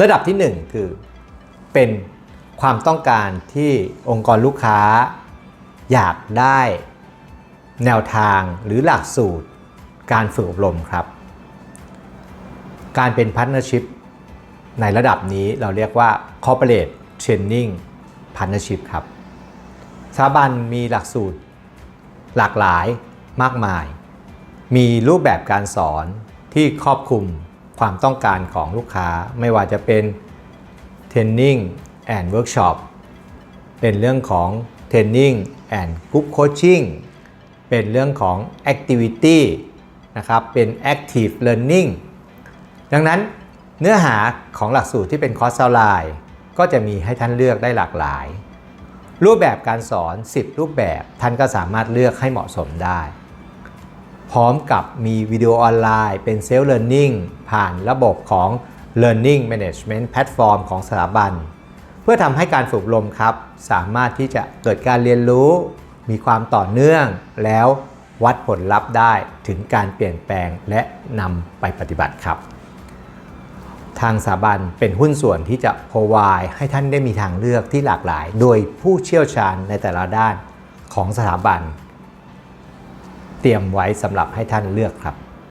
ระดับที่ 1 คือเป็นความต้องการที่องค์กรลูกค้า อยากได้แนวทางหรือหลักสูตรการฝึกอบรมครับ การเป็นพาร์ n เนอร์ชิพในระดับนี้เราเรียกว่า corporate training partnership ครับสถาบันมีหลักสูตรหลากหลายมากมาย มีรูปแบบการสอนที่ครอบคลุม ความต้องการของลูกค้าไม่ว่าจะเป็น Training and Workshop เป็นเรื่องของ Training and Group Coaching เป็นเรื่องของ Activity นะครับเป็น Active Learning ดังนั้นเนื้อหาของหลักสูตรที่เป็นคอร์สออนไลน์ก็จะมีให้ท่านเลือกได้หลากหลาย รูปแบบการสอน 10 รูปแบบท่านก็สามารถเลือกให้เหมาะสมได้ พร้อมกับมีวิดีโอออนไลน์เป็นเซลล์ Learning ผ่านระบบของ Learning Management Platform ของสถาบัน เพื่อทำให้การฝึกอบรมครับ สามารถที่จะเกิดการเรียนรู้ มีความต่อเนื่องแล้ววัดผลลัพธ์ได้ถึงการเปลี่ยนแปลงและนำไปปฏิบัติครับ ทางสถาบันเป็นหุ้นส่วนที่จะพ r o v i d e ให้ท่านได้มีทางเลือกที่หลากหลาย โดยผู้เชี่ยวชาญในแต่ละด้านของสถาบัน เตรียมไว้สำหรับให้ท่านเลือกครับ